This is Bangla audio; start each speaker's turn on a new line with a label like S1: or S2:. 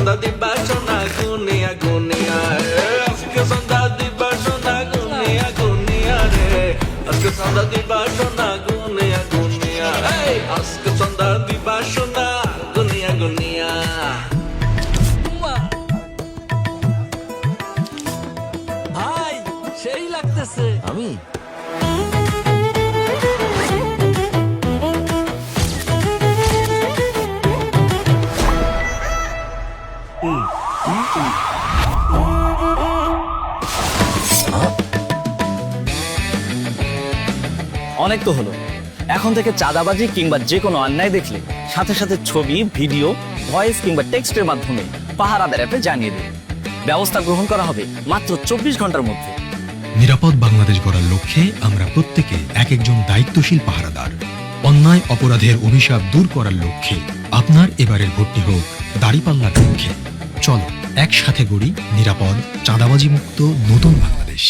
S1: আজকে সন্ধ্যা দিবা সোনা গুনিয়া গুনিয়া রে আজকে সন্ধ্যা দিবা সোনা গুনিয়া গুনিয়া রে আজকে সন্ধ্যা দিবা সোনা গুনিয়া গুনিয়া আজকে সন্ধ্যা দিবা সোনা গুনিয়া গুনিয়া
S2: ভাই সেই লাগতেছে
S3: আমি অনেক তো হলো। এখন থেকে চাঁদাবাজি কিংবা যে কোনো অন্যায় দেখলে সাথে সাথে ছবি, ভিডিও, ভয়েস কিংবা টেক্সটের মাধ্যমে পাহারাদার অ্যাপে জানিয়ে দিন। ব্যবস্থা গ্রহণ করা হবে মাত্র চব্বিশ ঘণ্টার মধ্যে।
S4: নিরাপদ বাংলাদেশ গড়ার লক্ষ্যে আমরা প্রত্যেকে এক একজন দায়িত্বশীল পাহারাদার। অন্যায়, অপরাধের অভিশাপ দূর করার লক্ষ্যে আপনার এবারের ভর্তি হোক দাড়িপাল্লার পক্ষে। চলো একসাথে গড়ি নিরাপদ চাঁদাবাজি মুক্ত নতুন বাংলাদেশ।